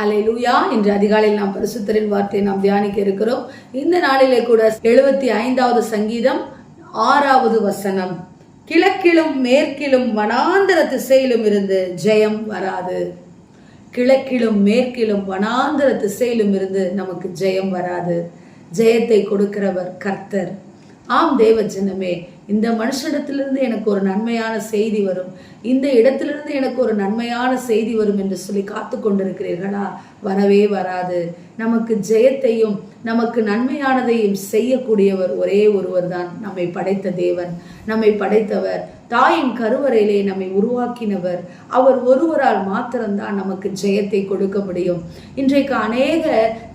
ஹலே லூயா இன்று அதிகாலையில் நாம் பரிசுத்தரின் வார்த்தையை நாம் தியானிக்க இருக்கிறோம். இந்த நாளிலே கூட எழுபத்தி ஐந்தாவது சங்கீதம் ஆறாவது வசனம். கிழக்கிலும் மேற்கிலும் வனாந்தர திசையிலும் இருந்து ஜெயம் வராது. கிழக்கிலும் மேற்கிலும் வனாந்தர திசையிலும் இருந்து நமக்கு ஜெயம் வராது. ஜெயத்தை கொடுக்கிறவர் கர்த்தர். ஆம் தேவ ஜனமே இந்த மனுஷனிடத்திலிருந்து எனக்கு ஒரு நன்மையான செய்தி வரும். இந்த இடத்திலிருந்து எனக்கு ஒரு நன்மையான செய்தி வரும் என்று சொல்லி காத்து கொண்டிருக்கிறீர்களா? வரவே வராது. நமக்கு ஜெயத்தையும் நமக்கு நன்மையானதையும் செய்யக்கூடியவர் ஒரே ஒருவர் தான் நம்மை படைத்த தேவன் நம்மை படைத்தவர் தாயின் கருவறையிலே நம்மை உருவாக்கினவர். அவர் ஒருவரால் மாத்திரம்தான் நமக்கு ஜெயத்தை கொடுக்க முடியும். இன்றைக்கு அநேக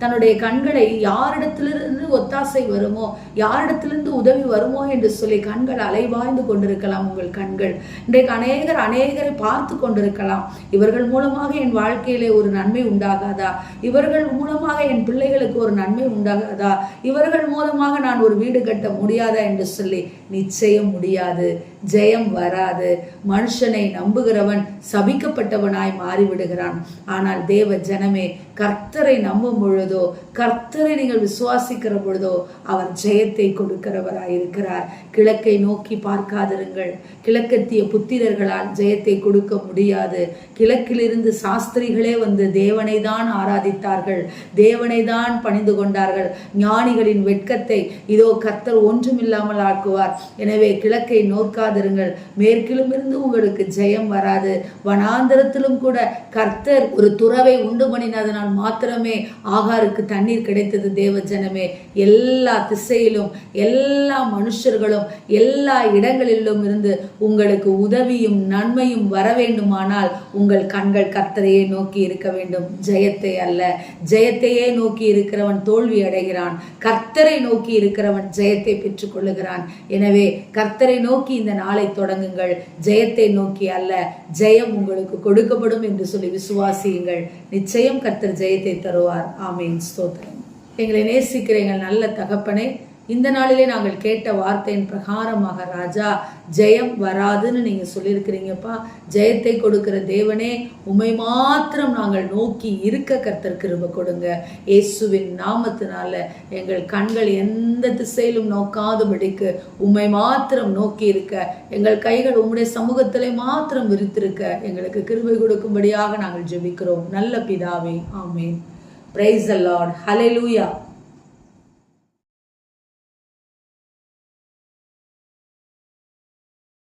தன்னுடைய கண்களை யாரிடத்திலிருந்து ஒத்தாசை வருமோ யாரிடத்திலிருந்து உதவி வருமோ என்று சொல்லி கண் கண்கள் அலைவாய்ந்து கொண்டிருக்கலாம் உங்கள் கண்கள். இன்றைக்கு அநேகர் அநேகரை பார்த்து கொண்டிருக்கலாம். இவர்கள் மூலமாக என் வாழ்க்கையிலே ஒரு நன்மை உண்டாகாதா? இவர்கள் மூலமாக என் பிள்ளைகளுக்கு ஒரு நன்மை உண்டாகாதா? இவர்கள் மூலமாக நான் ஒரு வீடு கட்ட முடியாதா என்று சொல்லி நிச்சயம் முடியாது. ஜெயம் வராது. மனுஷனை நம்புகிறவன் சபிக்கப்பட்டவனாய் மாறிவிடுகிறான். ஆனால் தேவ ஜனமே கர்த்தரை நம்பும் பொழுதோ கர்த்தரை நீங்கள் விசுவாசிக்கிற பொழுதோ அவர் ஜெயத்தை கொடுக்கிறவராய் இருக்கிறார் கிழக்கை நோக்கி பார்க்காதிருங்கள். கிழக்கத்திய புத்திரர்களால் ஜெயத்தை கொடுக்க முடியாது. கிழக்கிலிருந்து சாஸ்திரிகளே வந்து தேவனை தான் ஆராதித்தார்கள். தேவனை தான் பணிந்து கொண்டார்கள். ஞானிகளின் வெட்கத்தை இதோ கத்தர் ஒன்றுமில்லாமல் ஆக்குவார். எனவே கிழக்கை நோக்காதிருங்கள். மேற்கிலும் இருந்து உங்களுக்கு ஜெயம் வராது. வனாந்தரத்திலும் கூட கர்த்தர் ஒரு துறவை உண்டு பண்ணினதனால் மாத்திரமே ஆகாருக்கு தண்ணீர் கிடைத்தது தேவ ஜனமே எல்லா திசையிலும் எல்லா மனுஷர்களும் எல்லா இடங்களிலும் இருந்து உங்களுக்கு உதவியும் நன்மையும் வர வேண்டுமானால் உங்கள் கண்கள் கர்த்தரையே நோக்கி இருக்க வேண்டும். ஜெயத்தை அல்ல. ஜெயத்தையே நோக்கி இருக்கிறவன் தோல்வி அடைகிறான். கர்த்தரை நோக்கி இருக்கிறவன் ஜெயத்தை பெற்றுக் கொள்ளுகிறான் எனவே கர்த்தரை நோக்கி இந்த நாளை தொடங்குங்கள். ஜெயத்தை நோக்கி அல்ல. ஜெயம் உங்களுக்கு கொடுக்கப்படும் என்று சொல்லி விசுவாசியுங்கள். நிச்சயம் கர்த்தர் ஜெயத்தை தருவார். ஆமீன். ஸ்தோத்திரம். எங்களை நேசிக்கிற எங்கள் நல்ல தகப்பனை இந்த நாளிலே நாங்கள் கேட்ட வார்த்தையின் பிரகாரமாக ராஜா ஜெயம் வராதுன்னு நீங்கள் சொல்லியிருக்கிறீங்கப்பா. ஜெயத்தை கொடுக்கிற தேவனே உமை மாத்திரம் நாங்கள் நோக்கி இருக்க கர்த்தர் கிருப கொடுங்க. இயேசுவின் நாமத்தினால எங்கள் கண்கள் எந்த திசையிலும் நோக்காதபடிக்கு உம்மை மாத்திரம் நோக்கி இருக்க எங்கள் கைகள் உம்முடைய சமூகத்திலே மாத்திரம் விரித்திருக்க எங்களுக்கு கிருபை கொடுக்கும்படியாக நாங்கள் ஜெபிக்கிறோம். நல்ல பிதாவே ஆமேன். Praise a Lord hallelujah